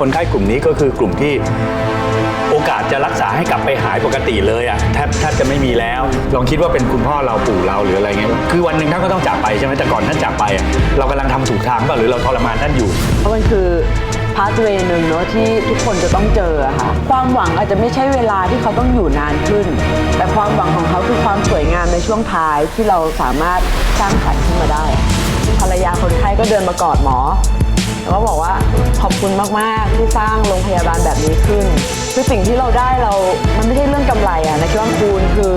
คนไข้กลุ่มนี้ก็คือกลุ่มที่โอกาสจะรักษาให้กลับไปหายปกติเลยอะแทบแทบจะไม่มีแล้ว ลองคิดว่าเป็นคุณพ่อเราปู่เราหรืออะไรเงี้ยคือวันหนึ่งท่านก็ต้องจากไปใช่ไหมแต่ก่อนท่านจากไปอะเรากำลังทำถูกทางป่ะหรือเราทรมานท่านอยู่ เพราะมันคือพาสเวย์หนึ่งเนอะที่ทุกคนจะต้องเจอค่ะ ความหวังอาจจะไม่ใช่เวลาที่เขาต้องอยู่นานขึ้น แต่ความหวังของเขาคือความสวยงามในช่วงท้ายที่เราสามารถสร้างสรรค์ขึ้นมาได้ ภรรยาคนไข้ก็เดินมากอดหมอ แล้วก็บอกว่าขอบคุณมากๆที่สร้างโรงพยาบาลแบบนี้ขึ้น คือสิ่งที่เราได้เรา มันไม่ใช่เรื่องกำไรอะนะคิดว่าคูณคือ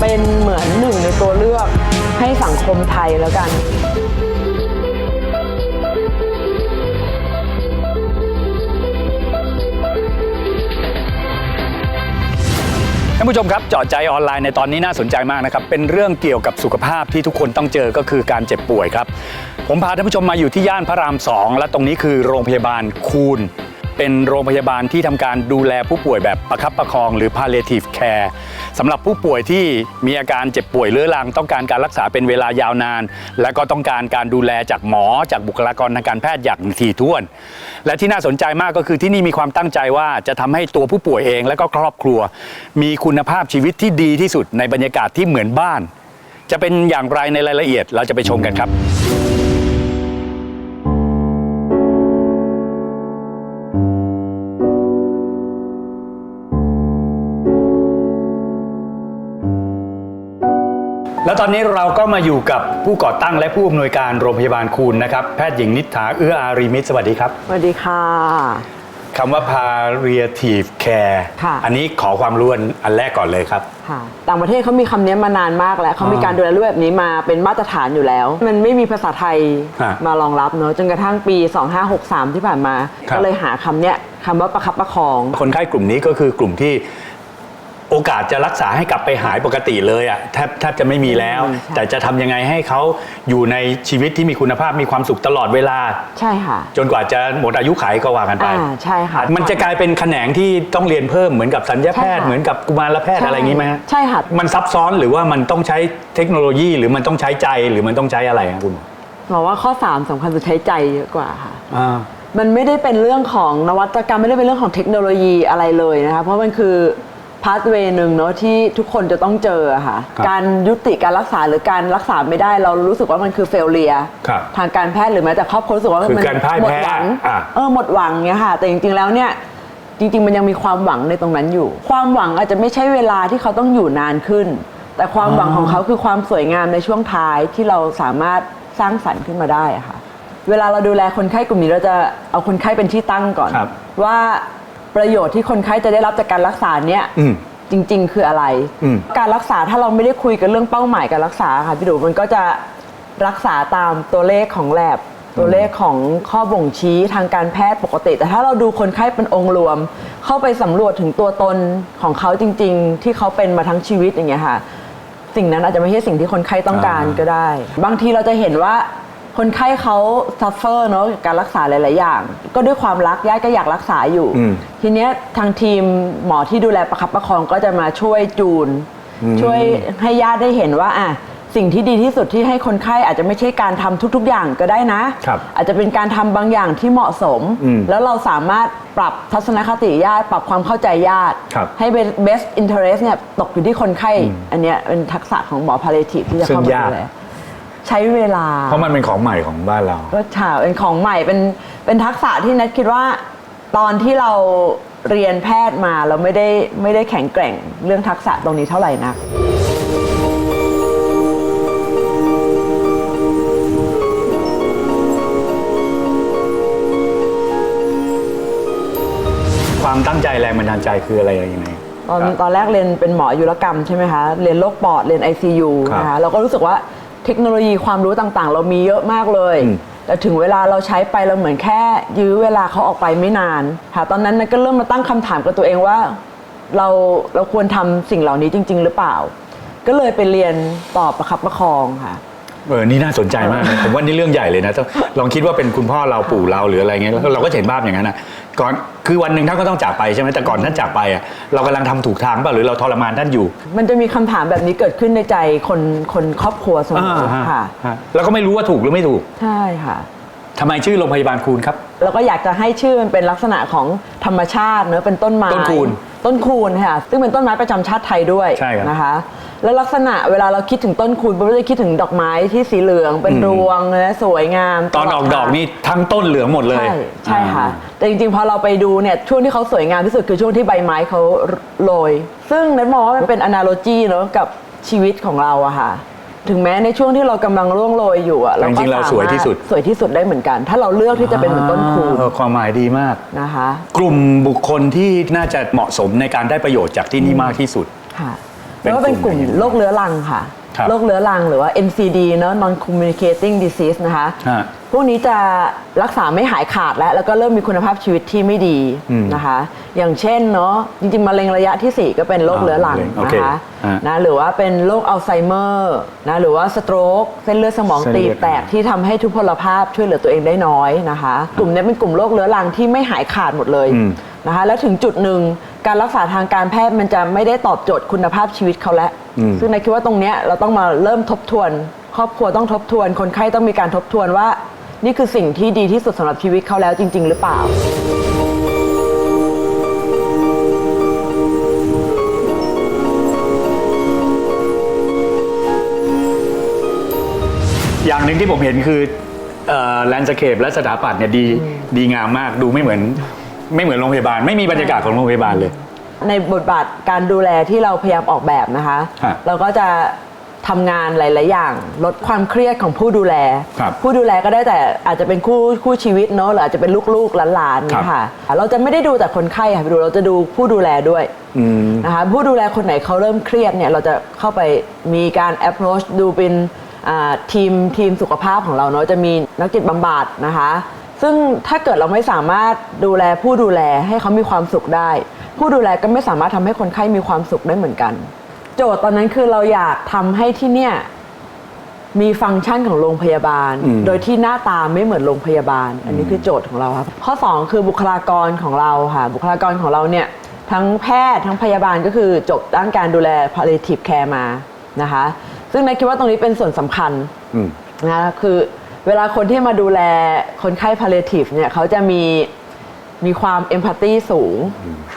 เป็นเหมือนหนึ่งในตัวเลือกให้สังคมไทยแล้วกันานผู้ชมครับเจาะใจออนไลน์ในตอนนี้น่าสนใจมากนะครับ เป็นเรื่องเกี่ยวกับสุขภาพที่ทุกคนต้องเจอก็คือการเจ็บป่วยครับ ผมพาท่านผู้ชมมาอยู่ที่ย่านพระรามสองและตรงนี้คือโรงพยาบาลคูน เป็นโรงพยาบาลที่ทำการดูแลผู้ป่วยแบบประคับประคองหรือ palliative care สำหรับผู้ป่วยที่มีอาการเจ็บป่วยเรื้อรังต้องการการรักษาเป็นเวลายาวนาน และก็ต้องการการดูแลจากหมอจากบุคลากรทางการแพทย์อย่างถี่ถ้วน และที่น่าสนใจมากก็คือที่นี่มีความตั้งใจว่าจะทำให้ตัวผู้ป่วยเองและก็ครอบครัว มีคุณภาพชีวิตที่ดีที่สุดในบรรยากาศที่เหมือนบ้าน จะเป็นอย่างไรในรายละเอียดเราจะไปชมกันครับ ตอนนี้เราก็มาอยู่กับผู้ก่อตั้งและผู้อำนวยการโรงพยาบาลคูนนะครับ แพทย์หญิงนิษฐาเอื้ออารีมิตรสวัสดีครับ สวัสดีค่ะ คำว่า palliative care ค่ะ อันนี้ขอความรู้อันอันแรกก่อนเลยครับ ค่ะ ต่างประเทศเขามีคำนี้มานานมากแล้วเขามีอ่าการดูแลรูปแบบนี้มาเป็นมาตรฐานอยู่แล้ว มันไม่มีภาษาไทยฮะมารองรับเนอะจนกระทั่งปี 2563 ที่ผ่านมา ครับ ก็เลยหาคำเนี้ยคำว่าประคับประคอง คนไข้กลุ่มนี้ก็คือกลุ่มที่ โอกาสจะรักษาให้กลับไปหายปกติเลยอะแทบแทบจะไม่มีแล้ว อืมใช่แต่จะทำยังไงให้เขาอยู่ในชีวิตที่มีคุณภาพมีความสุขตลอดเวลา ใช่ค่ะ จนกว่าจะหมดอายุขัยก็ว่ากันไปอ่าใช่ค่ะ มันจะกลายเป็นแขนงที่ต้องเรียนเพิ่มเหมือนกับสัญญาแพทย์ใช่ค่ะ เหมือนกับกุมารแพทย์อะไรอย่างนี้ไหมฮะใช่ค่ะ มันซับซ้อนหรือว่ามันต้องใช้เทคโนโลยีหรือมันต้องใช้ใจหรือมันต้องใช้อะไรครับคุณหมอบอกว่าข้อ 3สำคัญสุดใช้ใจเยอะกว่าค่ะ อ่า มันไม่ได้เป็นเรื่องของนวัตกรรมไม่ได้เป็นเรื่องของเทคโนโลยีอะไรเลยนะคะเพราะมันคือ พาสเวย์หนึ่งเนาะที่ทุกคนจะต้องเจออะค่ะ ครับการยุติการรักษาหรือการรักษาไม่ได้ เรารู้สึกว่ามันคือเฟลเลียครับทางการแพทย์หรือแม้แต่ครอบครัวรู้สึกว่าคือมันการพ่ายหมดแพ้หวังอะ เออหมดหวังเนี่ยค่ะ แต่จริงๆแล้วเนี่ยจริง ๆ มันยังมีความหวังในตรงนั้นอยู่ ความหวังอาจจะไม่ใช่เวลาที่เขาต้องอยู่นานขึ้น แต่ความหวังของเขาคือความสวยงามในช่วงท้ายที่เราสามารถสร้างสรรค์ขึ้นมาได้อะค่ะ เวลาเราดูแลคนไข้กลุ่มนี้เราจะเอาคนไข้เป็นที่ตั้งก่อน ครับ ว่า ประโยชน์ที่คนไข้จะได้รับจากการรักษาเนี่ยอืม จริง ๆ คืออะไร อืม การรักษาถ้าเราไม่ได้คุยกันเรื่องเป้าหมายการรักษาค่ะพี่ดูมันก็จะรักษาตามตัวเลขของแลบตัวเลขของข้อบ่งชี้ทางการแพทย์ปกติ แต่ถ้าเราดูคนไข้เป็นองค์รวม เข้าไปสำรวจถึงตัวตนของเขาจริง ๆ ที่เขาเป็นมาทั้งชีวิตอย่างเงี้ยค่ะ สิ่งนั้นอาจจะไม่ใช่สิ่งที่คนไข้ต้องการอ่าก็ได้ บางทีเราจะเห็นว่า คนไข้เขาซัฟเฟอร์เนาะกับการรักษาหลาย ๆ อย่าง ก็ด้วยความรักญาติก็อยากรักษาอยู่ อืมทีเนี้ยทางทีมหมอที่ดูแลประคับประคองก็จะมาช่วยจูน ช่วยให้ญาติได้เห็นว่าอะสิ่งที่ดีที่สุดที่ให้คนไข้อาจจะไม่ใช่การทำทุก ๆ อย่างก็ได้นะ ครับอาจจะเป็นการทำบางอย่างที่เหมาะสม อืมแล้วเราสามารถปรับทัศนคติญาติ ปรับความเข้าใจญาติ ครับ ให้เป็น best interest เนี่ยตกอยู่ที่คนไข้ อันเนี้ยเป็นทักษะของหมอ palliative ที่จะเข้าซึ่มางยากดูแล ใช้เวลา เพราะมันเป็นของใหม่ของบ้านเรา ก็ฉาเป็นของใหม่เป็นเป็นทักษะที่นัทคิดว่าตอนที่เราเรียนแพทย์มาเราไม่ได้ไม่ได้แข็งแกร่งเรื่องทักษะตรงนี้เท่าไหร่นัก ความตั้งใจแรงบันดาลใจคืออะไรยังไง ตอนตอนแรกเรียนเป็นหมออายุรกรรมใช่ไหมคะ เรียนโรคปอด เรียน ICU ครับ นะคะเราก็รู้สึกว่า เทคโนโลยีความรู้ต่างๆ เรามีเยอะมากเลยอืมแต่ถึงเวลาเราใช้ไปเราเหมือนแค่ยื้อเวลาเขาออกไปไม่นานค่ะตอนนั้นนัทก็เริ่มมาตั้งคำถามกับตัวเองว่า เราเราควรทำสิ่งเหล่านี้จริง ๆ หรือเปล่า ก็เลยไปเรียนต่อประคับประคองค่ะ เออนี่น่าสนใจมากนะผมว่านี่เรื่องใหญ่เลยนะต้องลองคิดว่าเป็นคุณพ่อเราปู่เราหรืออะไรเงี้ยแล้วเราก็จะเห็นภาพอย่างนั้นนะก่อนคือวันหนึ่งท่านก็ต้องจากไปใช่ไหมแต่ก่อนท่านจากไปอะเรากำลังทำถูกทางป่ะหรือเราทรมานท่านอยู่มันจะมีคำถามแบบนี้เกิดขึ้นในใจคนคนครอบครัวเสมออ่าฮะค่ะ ฮะแล้วก็ไม่รู้ว่าถูกหรือไม่ถูกใช่ค่ะ ทำไมชื่อโรงพยาบาลคูณครับ เราก็อยากจะให้ชื่อมันเป็นลักษณะของธรรมชาติเนอะเป็นต้นไม้ต้นคูณ ต้นคูณค่ะ ซึ่งเป็นต้นไม้ประจำชาติไทยด้วยใช่ครับ นะคะ แล้วลักษณะเวลาเราคิดถึงต้นคูณเราจะคิดถึงดอกไม้ที่สีเหลืองเป็นอืมรวงนะสวยงามตอนออกลดอกทางนี่ทั้งต้นเหลืองหมดเลยใช่ใช่ค่ะอ่าแต่จริงๆ พอเราไปดูเนี่ยช่วงที่เขาสวยงามที่สุดคือช่วงที่ใบไม้เขาโรย ซึ่งนัทมองว่ามันเป็น analogy เนอะกับชีวิตของเราอะค่ะ ถึงแม้ในช่วงที่เรากำลังร่วงโรยอยู่อะแต่จริงๆเราสวยที่สุด สวยที่สุดได้เหมือนกัน ถ้าเราเลือกที่จะเป็นเหมือนต้นคูณเออความหมายดีมาก นะคะ กลุ่มบุคคลที่น่าจะเหมาะสมในการได้ประโยชน์จากที่นี่มากที่สุด ค่ะเป็นแล้วก็เป็นกลุ่มกลุ่มโรคเรื้อรังค่ะครับ โรคเรื้อรังหรือว่า NCD เนอะ non communicating disease นะคะ ฮะ พวกนี้จะรักษาไม่หายขาดแล้ว แล้วก็เริ่มมีคุณภาพชีวิตที่ไม่ดีอืมนะคะ อย่างเช่นเนาะจริงๆมะเร็งระยะทีสี่4 ก็เป็นโรคอ่าเรื้อรังโอนะเคคะฮะนะหรือว่าเป็นโรคอัลไซเมอร์นะหรือว่าสโตรกเส้นเลือดสมองเส้นตีเลืบอดแตกที่ทำให้ทุพพลภาพช่วยเหลือตัวเองได้น้อยนะคะ กลุ่มนี้เป็นกลุ่มโรคเรื้อรังที่ไม่หายขาดหมดเลยอืม นะคะแล้วถึงจุดหนึ่ง การรักษาทางการแพทย์มันจะไม่ได้ตอบโจทย์คุณภาพชีวิตเขาแล้วอืมซึ่งนายคิดว่าตรงเนี้ยเราต้องมาเริ่มทบทวน ครอบครัวต้องทบทวน คนไข้ต้องมีการทบทวนว่า นี่คือสิ่งที่ดีที่สุดสำหรับชีวิตเขาแล้วจริง ๆ หรือเปล่า อย่างหนึ่งที่ผมเห็นคือแลนด์สเคปและสถาปัตย์เนี่ยดีดีงามมากดูไม่เหมือน ไม่เหมือนโรงพยาบาล ไม่มีบรรยากาศของโรงพยาบาลเลย ในบทบาทการดูแลที่เราพยายามออกแบบนะคะ ฮะเราก็จะทำงานหลาย ๆ อย่าง ลดความเครียดของผู้ดูแล ครับผู้ดูแลก็ได้แต่อาจจะเป็นคู่คู่ชีวิตเนาะหรืออาจจะเป็นลูก ๆ หลานๆเนี่ยค่ะ เราจะไม่ได้ดูแต่คนไข้ค่ะไปดูเราจะดูผู้ดูแลด้วย อืม นะคะผู้ดูแลคนไหนเขาเริ่มเครียดเนี่ยเราจะเข้าไปมีการ approach ดูเป็นอ่าทีมทีมสุขภาพของเราเนาะจะมีนักจิตบำบัดนะคะ ซึ่งถ้าเกิดเราไม่สามารถดูแลผู้ดูแลให้เขามีความสุขได้ ผู้ดูแลก็ไม่สามารถทำให้คนไข้มีความสุขได้เหมือนกัน โจทย์ตอนนั้นคือเราอยากทำให้ที่เนี่ยมีฟังก์ชันของโรงพยาบาลอืมโดยที่หน้าตาไม่เหมือนโรงพยาบาล อันนี้คือโจทย์ของเราครับ ข้อ 2 คือบุคลากรของเราค่ะ บุคลากรของเราเนี่ยทั้งแพทย์ทั้งพยาบาลก็คือจบด้านการดูแล palliative care มานะคะ ซึ่งนายคิดว่าตรงนี้เป็นส่วนสำคัญอืมนะคือ เวลาคนที่มาดูแลคนไข้ palliative เนี่ยเขาจะมีมีความเอมพัตตีสูง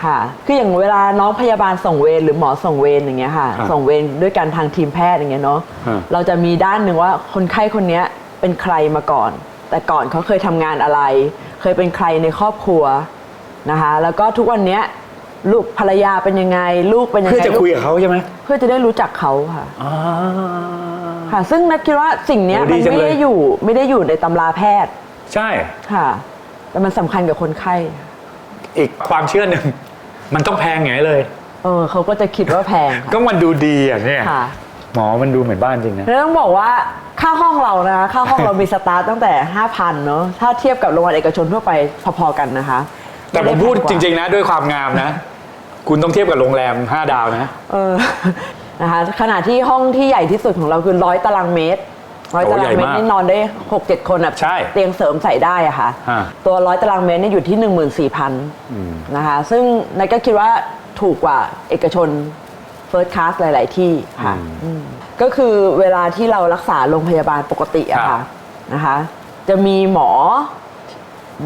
ค่ะ คืออย่างเวลาน้องพยาบาลส่งเวรหรือหมอส่งเวรอย่างเงี้ยค่ะครับส่งเวรด้วยกันทางทีมแพทย์อย่างเงี้ยเนาะฮะเราจะมีด้านหนึ่งว่าคนไข้คนเนี้ยเป็นใครมาก่อน แต่ก่อนเขาเคยทำงานอะไร เคยเป็นใครในครอบครัวนะคะ แล้วก็ทุกวันเนี้ยลูกภรรยาเป็นยังไง ลูกเป็นยังไง เพื่อจะคุยกับเขาใช่ไหม เพื่อจะได้รู้จักเขาค่ะอ่า ค่ะ ซึ่งนักคิดว่าสิ่งเนี้ยโอ้มัดีนจังไม่เลย ได้อยู่ไม่ได้อยู่ในตำราแพทย์ใช่ ค่ะ แต่มันสำคัญกับคนไข้ อีกความเชื่อหนึ่ง มันต้องแพงไงเลย เออเขาก็จะคิดว่าแพงค่ะก็มันดูดีอะเนี่ยค่ะหมอมันดูเหมือนบ้านจริงนะ แล้วต้องบอกว่าค่าห้องเรานะคะค่าห้องเรามีสตาร์ตตั้งแต่ 5,000เนาะถ้าเทียบกับโรงพยาบาลเอกชนทั่วไปพอๆกันนะคะแต่ผมพูดจริง ๆ นะ ด้วยความงามนะ คุณต้องเทียบกับโรงแรม 5 ดาวนะ ๆเออ นะคะขณะที่ห้องที่ใหญ่ที่สุดของเราคือร้อยตารางเมตรร้อยโอ้ตารางเมตใหญ่มากรนี่นอนได้หกเจ็ดคนอะใช่เตียงเสริมใส่ได้อะค่ะอ่าตัวร้อยตารางเมตรเนี่ยอยู่ที่1 4 0 0 0นะคะซึ่งนายก็คิดว่าถูกกว่าเอกชนเฟิร์สคลาสหลาย ๆ ที่ค่ะอืมก็คือเวลาที่เรารักษาโรงพยาบาลปกติอะครัค่ะบนะคะจะมีหมอ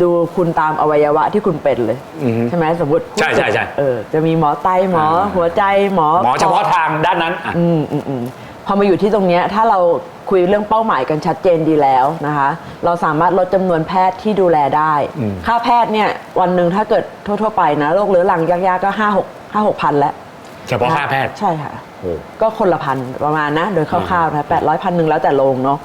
ดูคุณตามอวัยวะที่คุณเป็นเลยอือฮึใช่ไหมสมมติใช่ใช่ใช่ เออจะมีหมอไตหมออ่าหัวใจหมอหมอเฉพาะทางด้านนั้นอะ อืมอืมอืมพอมาอยู่ที่ตรงเนี้ยถ้าเราคุยเรื่องเป้าหมายกันชัดเจนดีแล้วนะคะ เราสามารถลดจำนวนแพทย์ที่ดูแลได้ อืม ค่าแพทย์เนี่ยวันหนึ่งถ้าเกิดทั่ว ๆ ไปนะโรคเรื้อรังยากๆก็ห้าหกห้าหกพันแล้ว เฉพาะค่าแพทย์ใช่ค่ะ โอ้ ก็คนละพันประมาณนะ โดยคร่าวๆนะแปดร้อยพันหนึ่งแล้วแต่โรงเนาะ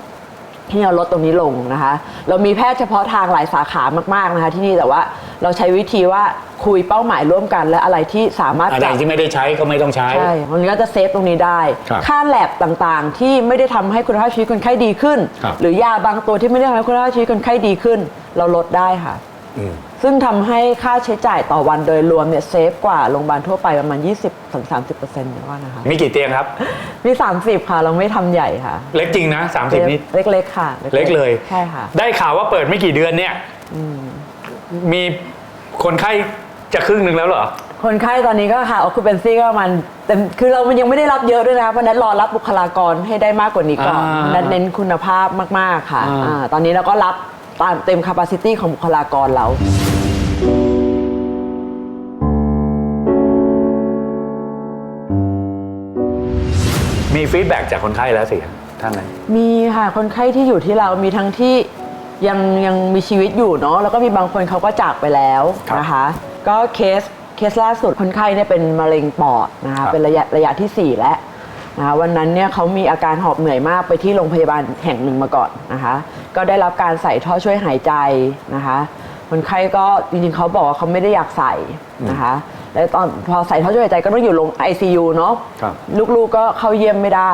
ที่เราลดตรงนี้ลงนะคะ เรามีแพทย์เฉพาะทางหลายสาขามากๆนะคะ ที่นี่แต่ว่าเราใช้วิธีว่าคุยเป้าหมายร่วมกัน และอะไรที่สามารถอะไรจับที่ไม่ได้ใช้ก็ไม่ต้องใช้ใช่มันก็จะเซฟตรงนี้ได้ครับค่าแลบต่างๆ ที่ไม่ได้ทำให้คุณภาพชีวิตคนไข้ดีขึ้นครับหรือยาบางตัวที่ไม่ได้ทำให้คุณภาพชีวิตคนไข้ดีขึ้น เราลดได้ค่ะอืม ซึ่งทำให้ค่าใช้จ่ายต่อวันโดยรวมเนี่ยเซฟกว่าโรงพยาบาลทั่วไปประมาณ 20-30%เดี๋ยวว่านะคะ มีกี่เตียงครับ มี 30 ค่ะ เราไม่ทำใหญ่ค่ะ เล็กจริงนะ 30 นี่ เล็กๆค่ะเล็กเลย ใช่ค่ะ ได้ข่าวว่าเปิดไม่กี่เดือนเนี่ยมีคนไข้จะครึ่งหนึ่งแล้วเหรอ คนไข้ตอนนี้ก็ค่ะ occupancy ก็ประมาณแต่คือเรามันยังไม่ได้รับเยอะด้วยนะคะเพราะฉะนั้นรอรับบุคลากรให้ได้มากกว่านี้ก่อนอ่านั้นเน้นคุณภาพมากๆค่ะอ่าอ่าตอนนี้เราก็รับ ตามเต็ม capacity ของบุคลากรเรา มีฟีดแบ็กจากคนไข้แล้วสิท่านไหนมีค่ะคนไข้ที่อยู่ที่เรามีทั้งที่ยังยังมีชีวิตอยู่เนาะแล้วก็มีบางคนเขาก็จากไปแล้วครับนะคะ ก็เคสเคสล่าสุดคนไข้เนี่ยเป็นมะเร็งปอดนะครัคะบเป็นระยะระยะที่ 4 แล้ว นะคะวันนั้นเนี่ยเขามีอาการหอบเหนื่อยมากไปที่โรงพยาบาลแห่งหนึ่งมาก่อนนะคะ ก็ได้รับการใส่ท่อช่วยหายใจนะคะคนไข้ก็จริงๆเขาบอกว่าเขาไม่ได้อยากใส่นะคะ แล้วตอนพอใส่ท่อช่วยหายใจก็ต้องอยู่โรง ICU เนาะครับ ลูกๆก็เข้าเยี่ยมไม่ได้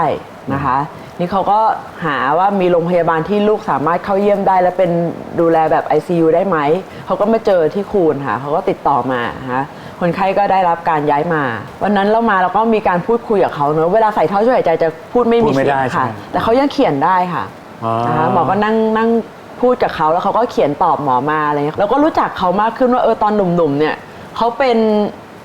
นะคะ นี่เขาก็หาว่ามีโรงพยาบาลที่ลูกสามารถเข้าเยี่ยมได้ และเป็นดูแลแบบ ICU ได้ไหม เขาก็มาเจอที่คูนค่ะเขาก็ติดต่อมานะคะ คนไข้ก็ได้รับการย้ายมา วันนั้นเรามาเราก็มีการพูดคุยกับเขาเนอะเวลาใส่ท่อช่วยหายใจจะพูดไม่พูมีดไม่เสียได้งใช่ค่ะไหม แต่เขายังเขียนได้ค่ะอ๋อนะคะหมอก็นั่งนั่งพูดกับเขาแล้วเขาก็เขียนตอบหมอมาอะไรเงี้ยเราก็รู้จักเขามากขึ้นว่าเออตอนหนุ่มๆเนี่ยเขาเป็น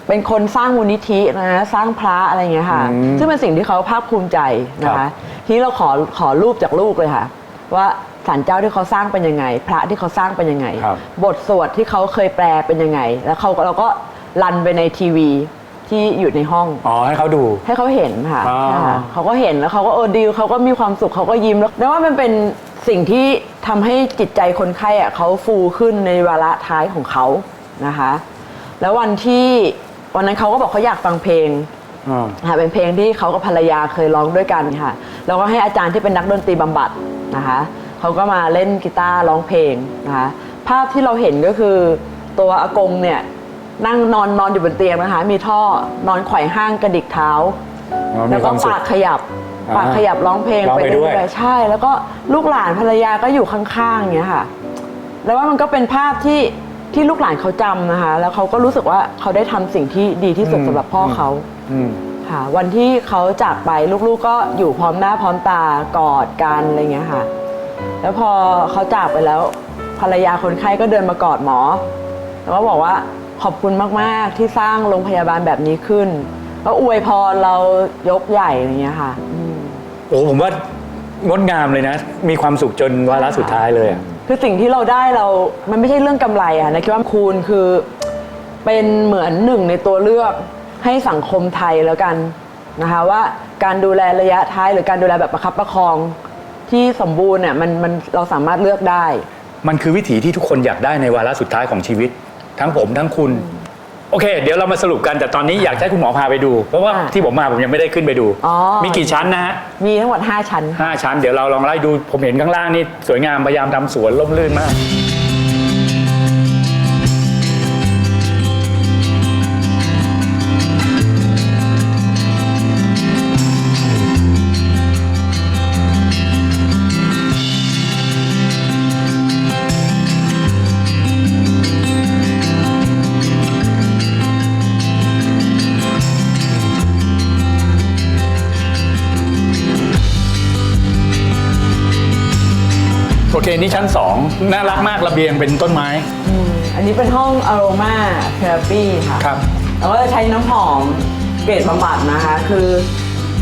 เป็นคนสร้างมูลนิธินะสร้างพระอะไรเงี้ยค่ะ อืมซึ่งเป็นสิ่งที่เขาภาคภูมิใจนะครัคะ บ ทีนี้เราขอขอรูปจากลูกเลยค่ะ ว่าศาลเจ้าที่เขาสร้างเป็นยังไง พระที่เขาสร้างเป็นยังไง ครับ บทสวดที่เขาเคยแปลเป็นยังไง แล้วเขาเราก็ รันไปในทีวีที่อยู่ในห้อง อ๋อให้เขาดู ให้เขาเห็นค่ะอ๋อใช่ค่ะเขาก็เห็นแล้วเขาก็เออดีลเขาก็มีความสุขเขาก็ยิ้มแล้วแล้วว่ามันเป็นสิ่งที่ทำให้จิตใจคนไข้อะเขาฟูขึ้นในวาระท้ายของเขานะคะ แล้ววันที่วันนั้นเขาก็บอกเขาอยากฟังเพลง อ่า ค่ะเป็นเพลงที่เขากับภรรยาเคยร้องด้วยกันค่ะ แล้วก็ให้อาจารย์ที่เป็นนักดนตรีบำบัดนะคะเขาก็มาเล่นกีตาร์ร้องเพลงนะคะภาพที่เราเห็นก็คือตัวอากงเนี่ย นั่งนอนนอนอยู่บนเตียงนะคะ มีท่อนอนไขว่ห้างกระดิกเท้า อ๋อมีแล้วคก็วามสุข ปากขยับ อ่าปากขยับร้องเพลงร้องไปไปด้เรื่วยอยๆใช่ แล้วก็ลูกหลานภรรยาก็อยู่ข้างๆอย่างเงี้ยค่ะ แล้วว่ามันก็เป็นภาพที่ที่ลูกหลานเขาจำนะคะ แล้วเขาก็รู้สึกว่าเขาได้ทำสิ่งที่ดีที่สุดสำหรับพ่อเขา อืม ค่ะวันที่เขาจากไปลูกๆก็อยู่พร้อมหน้าพร้อมตากอดกันอะไรเงี้ยค่ะ แล้วพอเขาจากไปแล้วภรรยาคนไข้ก็เดินมากอดหมอ แล้วก็บอกว่า ขอบคุณมาก ๆ ที่สร้างโรงพยาบาลแบบนี้ขึ้น ก็อวยพรเรายกใหญ่อะไรเงี้ยค่ะอืม โอ้ผมว่างดงามเลยนะ มีความสุขจนวาระสุดท้ายเลยอะคือสิ่งที่เราได้เรา มันไม่ใช่เรื่องกำไรอะนะคิดว่าคูณคือเป็นเหมือนหนึ่งในตัวเลือกให้สังคมไทยแล้วกันนะคะ ว่าการดูแลระยะท้ายหรือการดูแลแบบประคับประคองที่สมบูรณ์เนี่ยมันมันเราสามารถเลือกได้ มันคือวิถีที่ทุกคนอยากได้ในวาระสุดท้ายของชีวิต ทั้งผมทั้งคุณ โอเค เดี๋ยวเรามาสรุปกันแต่ตอนนี้อยากให้คุณหมอพาไปดู เพราะว่าอ่าที่ผมมาผมยังไม่ได้ขึ้นไปดู อ๋อ มีกี่ชั้นนะฮะมีทั้งหมด 5 ชั้น ห้าชั้น เดี๋ยวเราลองไล่ดูผมเห็นข้างล่างนี่สวยงามพยายามทำสวนร่มรื่นมาก เคนี่ชั้น 2 น่ารักมากระเบียงเป็นต้นไม้ อืมอันนี้เป็นห้อง aroma therapy ค่ะ ครับเราก็จะใช้น้ำหอมเกรดบำบัดนะคะ คือ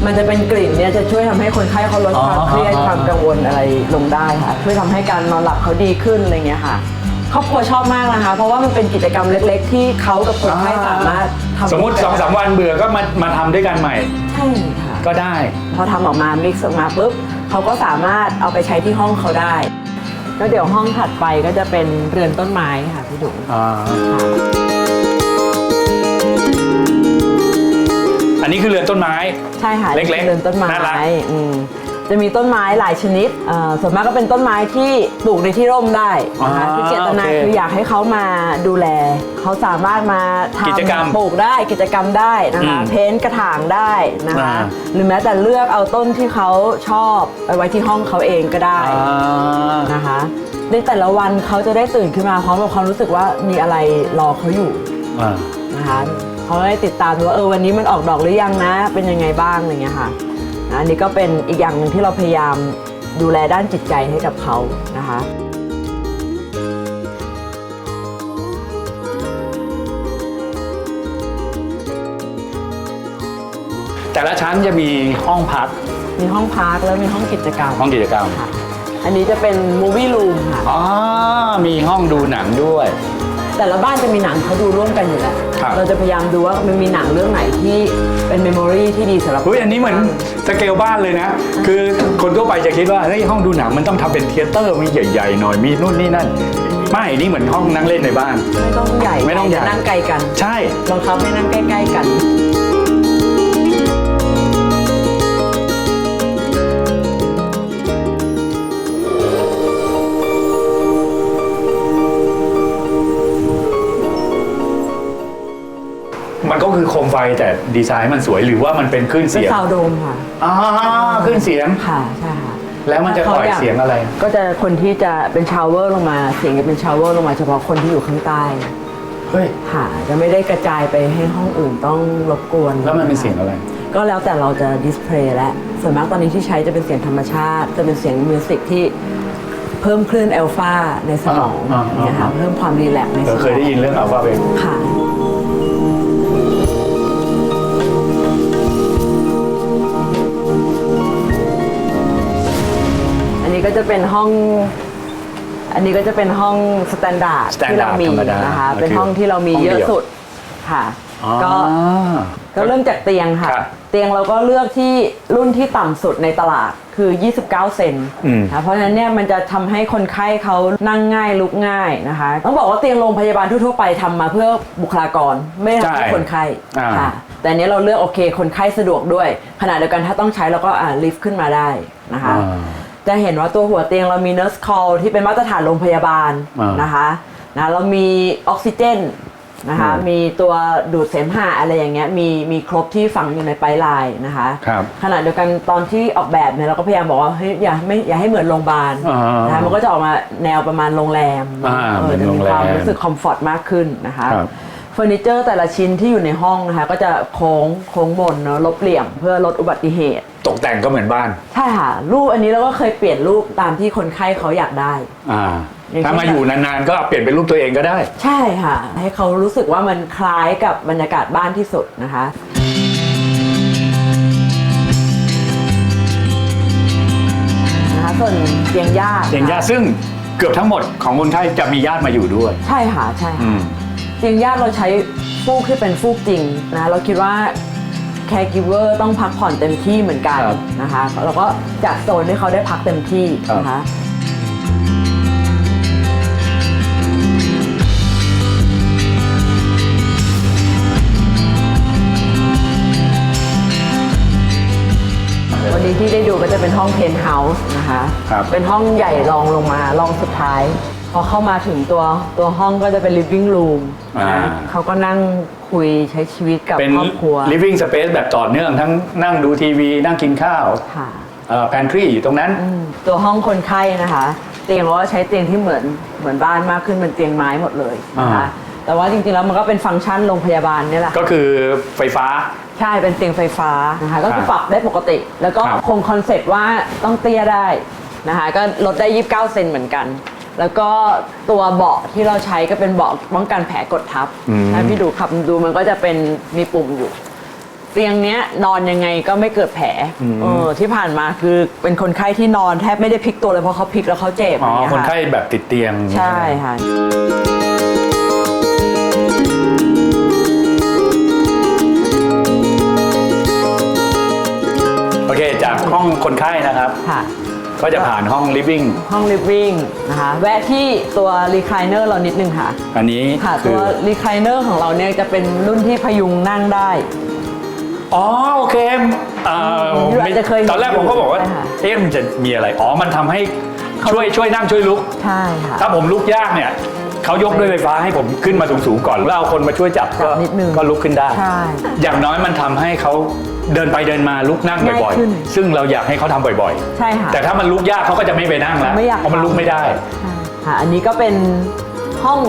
มันจะเป็นกลิ่นเนี่ยจะช่วยทำให้คนไข้เขาลดอ๋อความเครียดอ๋อ ความกังวลอะไรลงได้ค่ะ ช่วยทำให้การนอนหลับเขาดีขึ้นอะไรเงี้ยค่ะ ครอบครัวชอบมากนะคะ เพราะว่ามันเป็นกิจกรรมเล็ก ๆ ที่เขากับคนไข้สามารถทำสมมติสองสามวันเบื่อก็มามาทำด้วยกันใหม่ใช่ค่ะ ก็ได้ พอทำออกมา mix ออกมาปุ๊บเขาก็สามารถเอาไปใช้ที่ห้องเขาได้ แล้วเดี๋ยวห้องถัดไปก็จะเป็นเรือนต้นไม้ค่ะพี่ดุ๋มอ่าค่ะอันนี้คือเรือนต้นไม้ ใช่ค่ะเล็กๆเรือนต้นไม้น่ารัก อืม จะมีต้นไม้หลายชนิดเอ่อส่วนมากก็เป็นต้นไม้ที่ปลูกในที่ร่มได้นะคะอ่าคือเจตนาโอเคคืออยากให้เขามาดูแล เขาสามารถมาทำกิจกรรมปลูกได้กิจกรรมได้นะคะ อืมเพ้นท์กระถางได้นะคะ อ่า หรือแม้แต่เลือกเอาต้นที่เขาชอบไปไว้ที่ห้องเขาเองก็ได้อ่านะคะในแต่ละวันเขาจะได้ตื่นขึ้นมาพร้อมกับความรู้สึกว่ามีอะไรรอเขาอยู่อ่า นะคะเขาได้ติดตามดูว่าเออวันนี้มันออกดอกหรือยังนะ เป็นยังไงบ้างอะไรเงี้ยค่ะ นะอันนี้ก็เป็นอีกอย่างหนึ่งที่เราพยายามดูแลด้านจิตใจให้กับเขานะคะแต่ละชั้นจะมีห้องพัก มีห้องพักแล้วมีห้องกิจกรรมห้องกิจกรรมค่ะ อันนี้จะเป็นมูวี่รูมค่ะ อ๋อ มีห้องดูหนังด้วย แต่ละบ้านจะมีหนังเขาดูร่วมกันอยู่แล้ว ครับ เราจะพยายามดูว่ามันมีหนังเรื่องไหนที่เป็นเมมโมรีที่ดีสำหรับ เฮ้ยอันนี้เหมือนสเกลบ้านเลยนะ คือคนทั่วไปจะคิดว่าเฮ้ยห้องดูหนังมันต้องทำเป็นเทยเตอร์มีใหญ่ๆหน่อยมีนู่นนี่นั่นไม่นี่เหมือนห้องนั่งเล่นในบ้าน ไม่ต้องใหญ่ไม่ต้องใหญ่นั่งไกลกัน ใช่ บังคับให้นั่งใกล้ๆกัน มันก็คือโคมไฟแต่ดีไซน์มันสวยหรือว่ามันเป็นคลื่นเป็นเสียงซาวด์โดมค่ะ อ่าคลื่นเสียง ค่ะใช่ค่ะแล้วมันจะปล่อยเสียงอะไร ก็จะคนที่จะเป็นชาวเวอร์ลงมาเสียงจะเป็นชาวเวอร์ลงมาเฉพาะคนที่อยู่ข้างใต้เฮ้ย ค่ะ จะไม่ได้กระจายไปให้ห้องอื่นต้องรบกวนแล้วมันเป็นเสียงอะไร ก็แล้วแต่เราจะดิสเพลย์และส่วนมากตอนนี้ที่ใช้จะเป็นเสียงธรรมชาติ จะเป็นเสียงมิวสิกที่เพิ่มคลื่นเอลฟาในสมองอ่าอ่า เนี่ยค่ะเพิ่มความรีแลกซ์ในสเอมอองเคยได้ยินเรื่องอัลฟาเบค่ะ นนี้ก็จะเป็นห้อง อันนี้ก็จะเป็นห้องสแตนดาร์ดที่เรา Standard มีธรรมดานะคะก็คือเป็นห้องที่เรามีห้องเยเดี่อะยวสุดค่ะก็อ่าก็เริ่มจากเตียงค่ะ ครับเตียงเราก็เลือกที่รุ่นที่ต่ำสุดในตลาดคือ 29 เซนอืม นะเพราะฉะนั้นเนี่ยมันจะทำให้คนไข้เขานั่งง่ายลุกง่ายนะคะ ต้องบอกว่าเตียงโรงพยาบาลทั่วๆไปทำมาเพื่อบุคลากรไม่ได้ทำให้ใช่คนไข้อ่า ค่ะ แต่อันนี้เราเลือกโอเคคนไข้สะดวกด้วยขณะเดียวกันถ้าต้องใช้เราก็อ่าลิฟต์ขึ้นมาได้นะคะ อ่า จะเห็นว่าตัวหัวเตียงเรามี nurse call ที่เป็นมาตรฐานโรงพยาบาลอ่านนะคะนะเรามีออกซิเจนนะคะอืมมีตัวดูดเสมหะอะไรอย่างเงี้ยมีมีครบที่ฝังอยู่ในไพไลน์นะคะครับ ขณะเดียวกันตอนที่ออกแบบเนี่ยเราก็พยายามบอกว่าเฮ้ยอย่าไม่อย่าให้เหมือนโรงพยาบาล อ่านนะคะมันก็จะออกมาแนวประมาณโรงแรมอ่าเออเหมือนจะโรมีงแรมความรู้สึกคอมฟอร์ตมากขึ้นนะคะครับเฟอร์นิเจอร์แต่ละชิ้นที่อยู่ในห้องนะคะก็จะโค้งโค้งมนเนาะลบเหลี่ยมเพื่อลดอุบัติเหตุ ตกแต่งก็เหมือนบ้าน ใช่ค่ะรูปอันนี้เราก็เคยเปลี่ยนรูปตามที่คนไข้เขาอยากได้ อ่าอย่างเช่นถ้ามาอยู่นานๆ ก็เปลี่ยนเป็นรูปตัวเองก็ได้ ใช่ค่ะ ให้เขารู้สึกว่ามันคล้ายกับบรรยากาศบ้านที่สุดนะคะ นะคะส่วนเตียงญาติเตียงญาติซึ่งเกือบทั้งหมดของคนไข้จะมีญาติมาอยู่ด้วย ใช่ค่ะใช่อืค่ะ ม เตียงญาติเราใช้ฟูกที่เป็นฟูกจริงนะเราคิดว่า caregiver ต้องพักผ่อนเต็มที่เหมือนกันครับนะคะเราก็จัดโซนให้เขาได้พักเต็มที่นะคะ วันนี้ที่ได้ดูก็จะเป็นห้องเพนท์เฮาส์นะคะ ครับ เป็นห้องใหญ่รองลงมารองสุดท้าย พอเข้ามาถึงตัวตัวห้องก็จะเป็น living room อ่านะเขาก็นั่งคุยใช้ชีวิตกับเป็น ครอบครัว living space แบบต่อเนื่องทั้งนั่งดูทีวี นั่งกินข้าวค่ะเอ่อ pantry อยู่ตรงนั้น อืมตัวห้องคนไข้นะคะ เตียงเราก็ใช้เตียงที่เหมือนเหมือนบ้านมากขึ้นเป็นเตียงไม้หมดเลยนะคะ อ่า แต่ว่าจริงๆแล้วมันก็เป็นฟังก์ชันโรงพยาบาลเนี่ยแหละก็คือไฟฟ้า ใช่เป็นเตียงไฟฟ้านะคะก็คือครับปรับได้ปกติ แล้วก็ครับ คงคอนเซ็ปต์ว่าต้องเตี้ยได้นะคะ ก็ลดได้ 29 เซนเหมือนกัน แล้วก็ตัวเบาะที่เราใช้ก็เป็นเบาะป้องกันแผลกดทับอืมนะพี่ดูขับดูมันก็จะเป็นมีปุ่มอยู่ เตียงเนี้ยนอนยังไงก็ไม่เกิดแผลเออที่ผ่านมาคือเป็นคนไข้ที่นอนแทบไม่ได้พลิกตัวเลยเพราะเขาพลิกแล้วเขาเจ็บอ๋ออย่างเงี้ยคนค่ะไข้แบบติดเตียง ใช่ค่ะ โอเค จากห้องคนไข้นะครับ ค่ะ ก็จะผ่านห้อง living ห้อง living นะคะ แวะที่ตัว recliner เรานิดนึงค่ะ อันนี้ค่ะ คืตัว อ recliner ของเราเนี่ยจะเป็นรุ่นที่พยุงนั่งได้ อ๋อโอเคเอ่ออยู่อาจจะเคยเห็นตอนแรกผมก็บอกว่าใช่ค่ะ เอ๊ะมันจะมีอะไร อ๋อ มันทำให้ช่วยช่วยนั่งช่วยลุก ใช่ค่ะ ถ้าผมลุกยากเนี่ย เขายกด้วยไฟฟ้าให้ผมขึ้นมาสูงๆก่อนแล้วเอาคนมาช่วยจับจัก็บนิดนึงก็ลุกขึ้นได้ ใช่อย่างน้อยมันทำให้เขาเดินไปเดินมาลุกนั่งบ่อยง่ายขึ้น ๆ ซึ่งเราอยากให้เขาทำบ่อยใช่ค่ะๆแต่ถ้ามันลุกยากเขาก็จะไม่ไปนั่งแล้วไม่อยากเพราะมันลุกไม่ได้ใช่ค่ะอันนี้ก็เป็นห้อง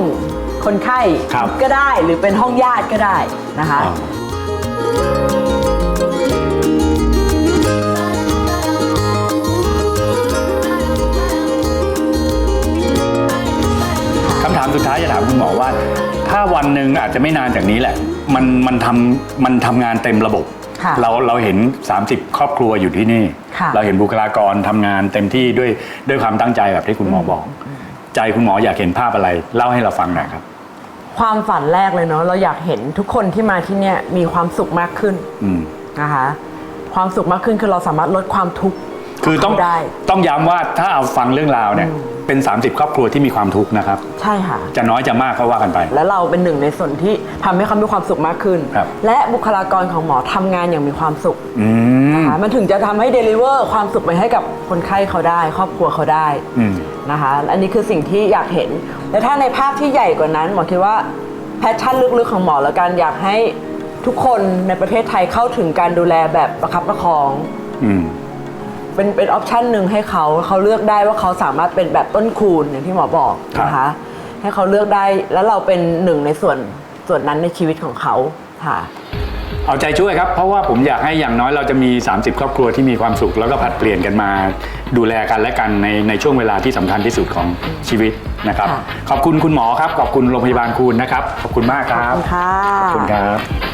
คนไข้ครับก็ได้หรือเป็นห้องญาติก็ได้นะคะ อ่า สุดท้ายจะถามคุณหมอว่า ถ้าวันหนึ่งอาจจะไม่นานจากนี้แหละ มันมันทำมันทำงานเต็มระบบ ค่ะเราเราเห็น 30 ครอบครัวอยู่ที่นี่ ค่ะ เราเห็นบุคลากรทำงานเต็มที่ด้วยด้วยความตั้งใจแบบที่คุณหมอบอก ใจคุณหมออยากเห็นภาพอะไร เล่าให้เราฟังหน่อยครับ ความฝันแรกเลยเนาะเราอยากเห็นทุกคนที่มาที่เนี่ยมีความสุขมากขึ้นอืม นะคะ ความสุขมากขึ้นคือเราสามารถลดความทุกข์ คือต้องขเขาได้ ต้องย้ำว่าถ้าเอาฟังเรื่องราวเนี่ยเป็น 30 ครอบครัวที่มีความทุกข์นะครับ ใช่ค่ะ จะน้อยจะมากก็ว่ากันไป และเราเป็นหนึ่งในส่วนที่ทำให้เขามีความสุขมากขึ้น ครับ และบุคลากรของหมอทำงานอย่างมีความสุขอืม นะคะมันถึงจะทำให้เดลิเวอร์ความสุขไปให้กับคนไข้เขาได้ ครอบครัวเขาได้อืม นะคะอันนี้คือสิ่งที่อยากเห็น และถ้าในภาพที่ใหญ่กว่านั้นหมอคิดว่าแพชชั่นลึกๆของหมอแล้วกันอยากให้ทุกคนในประเทศไทยเข้าถึงการดูแลแบบประคับประคอง อืม เป็นเป็นออปชันหนึ่งให้เขาเขาเลือกได้ว่าเขาสามารถเป็นแบบต้นคูณอย่างที่หมอบอกครับนะคะ ให้เขาเลือกได้แล้วเราเป็นหนึ่งในส่วนส่วนนั้นในชีวิตของเขาค่ะ เอาใจช่วยครับ เพราะว่าผมอยากให้อย่างน้อยเราจะมี 30 ครอบครัวที่มีความสุข แล้วก็ผลัดเปลี่ยนกันมา ดูแลกันและกันในในช่วงเวลาที่สำคัญที่สุดของชีวิตนะครับ ค่ะ ขอบคุณคุณหมอครับ ขอบคุณโรงพยาบาลคูณนะครับ ขอบคุณมากคขอบรับคุณค่ะ ขอบคุณครับ